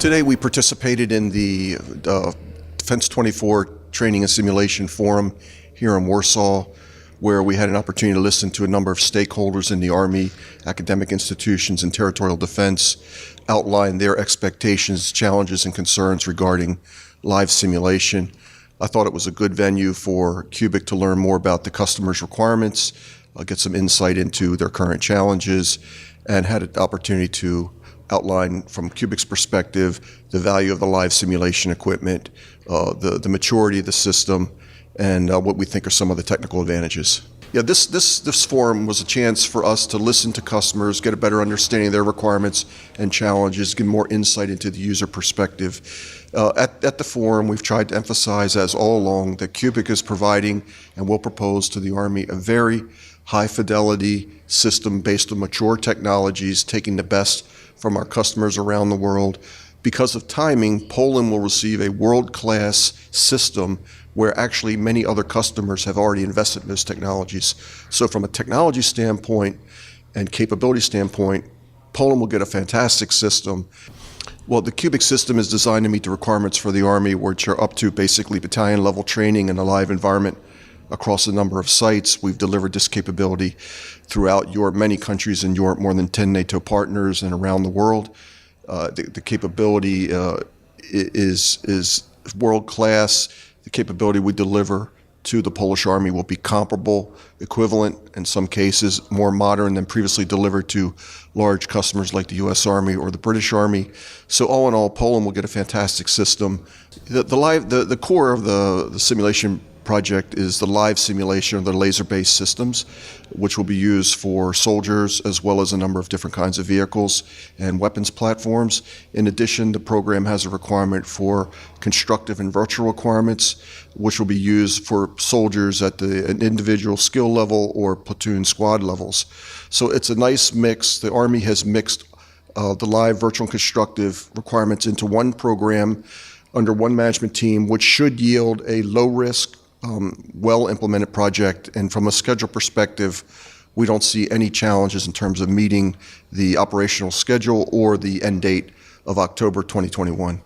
Today, we participated in the uh, Defense 24 Training and Simulation Forum here in Warsaw, where we had an opportunity to listen to a number of stakeholders in the Army, academic institutions, and territorial defense outline their expectations, challenges, and concerns regarding live simulation. I thought it was a good venue for Cubic to learn more about the customer's requirements, uh, get some insight into their current challenges, and had an opportunity to outline from Cubic's perspective the value of the live simulation equipment, uh, the, the maturity of the system, and uh, what we think are some of the technical advantages. Yeah, this, this, this forum was a chance for us to listen to customers, get a better understanding of their requirements and challenges, get more insight into the user perspective. Uh, at, at the forum, we've tried to emphasize, as all along, that Cubic is providing and will propose to the Army a very high fidelity system based on mature technologies, taking the best from our customers around the world. Because of timing, Poland will receive a world class system where actually many other customers have already invested in those technologies. So, from a technology standpoint and capability standpoint, Poland will get a fantastic system. Well, the Cubic system is designed to meet the requirements for the Army, which are up to basically battalion level training in a live environment across a number of sites. We've delivered this capability throughout Europe, many countries in Europe, more than 10 NATO partners, and around the world. Uh, the, the, capability uh, is, is world class. Capability we deliver to the Polish Army will be comparable, equivalent, in some cases, more modern than previously delivered to large customers like the U.S. Army or the British Army. So, all in all, Poland will get a fantastic system. The, the, live, the, the core of the, the simulation project is the live simulation of the laser-based systems, which will be used for soldiers as well as a number of different kinds of vehicles and weapons platforms. In addition, the program has a requirement for constructive and virtual requirements, which will be used for soldiers at the an individual skill level or platoon squad levels. So it's a nice mix. The Army has mixed uh, the live, virtual, and constructive requirements into one program under one management team, which should yield a low risk, um, well implemented project. And from a schedule perspective, we don't see any challenges in terms of meeting the operational schedule or the end date of October 2021.